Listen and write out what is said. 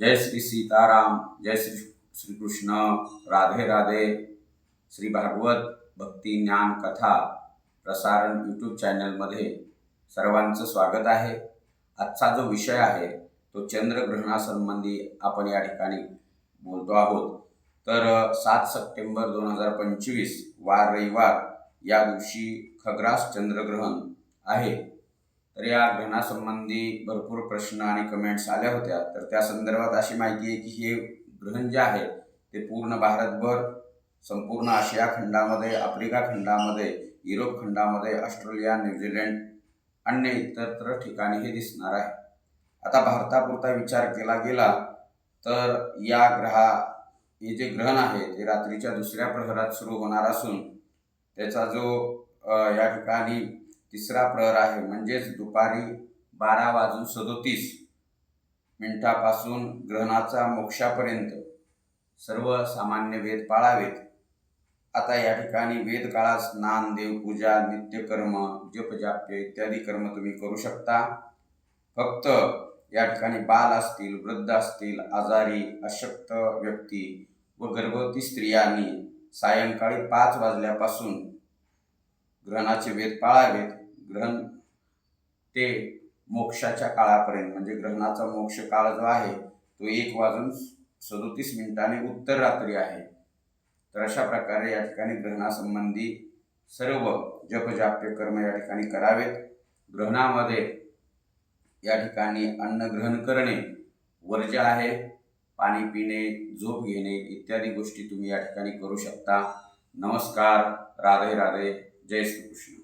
जय श्री सीताराम जय श्री श्रीकृष्ण राधे राधे। श्री भागवत भक्ती ज्ञान कथा प्रसारण यूट्यूब चॅनलमध्ये सर्वांचं स्वागत आहे. आजचा जो विषय आहे तो चंद्रग्रहणासंबंधी आपण या ठिकाणी बोलतो आहोत. तर सात सप्टेंबर दोन हजार पंचवीस वार रविवार या दिवशी खग्रास चंद्रग्रहण आहे. तर या ग्रहणासंबंधी भरपूर प्रश्न आणि कमेंट्स आल्या होत्या. तर त्या संदर्भात अशी माहिती आहे की हे ग्रहण जे आहे ते पूर्ण भारतभर संपूर्ण आशिया खंडामध्ये आफ्रिका खंडामध्ये युरोप खंडामध्ये ऑस्ट्रेलिया न्यूझीलंड अन्य इतरत्र ठिकाणी हे दिसणार आहे. आता भारतापुरता विचार केला गेला तर या ग्रहा हे जे ग्रहण आहे ते रात्रीच्या दुसऱ्या प्रहरात सुरू होणार असून त्याचा जो या ठिकाणी तिसरा प्रहर आहे म्हणजेच दुपारी बारा वाजून सदोतीस मिनिटापासून ग्रहणाचा मोक्षापर्यंत. सर्व सामान्य वेद पाळावेत. आता या ठिकाणी वेदकाळात स्नान देवपूजा नित्यकर्म जपजाप्य इत्यादी कर्म तुम्ही करू शकता. फक्त या ठिकाणी बाल असतील वृद्ध असतील आजारी अशक्त व्यक्ती व गर्भवती स्त्रियांनी सायंकाळी पाच वाजल्यापासून ग्रहणाचे वेद पाळावेत. ग्रहण ते मोक्षाच्या काळापर्यंत म्हणजे ग्रहणाचा मोक्ष काळ जो आहे तो एक वाजून सदोतीस मिनिटाने उत्तर रात्री आहे. तर अशा प्रकारे या ठिकाणी ग्रहणासंबंधी सर्व जपजाप्य कर्म या ठिकाणी करावेत. ग्रहणामध्ये या ठिकाणी अन्न ग्रहण करणे वर्ज्य आहे पाणी पिणे झोप घेणे इत्यादी गोष्टी तुम्ही या ठिकाणी करू शकता. नमस्कार. राधे राधे. जय श्रीकृष्ण.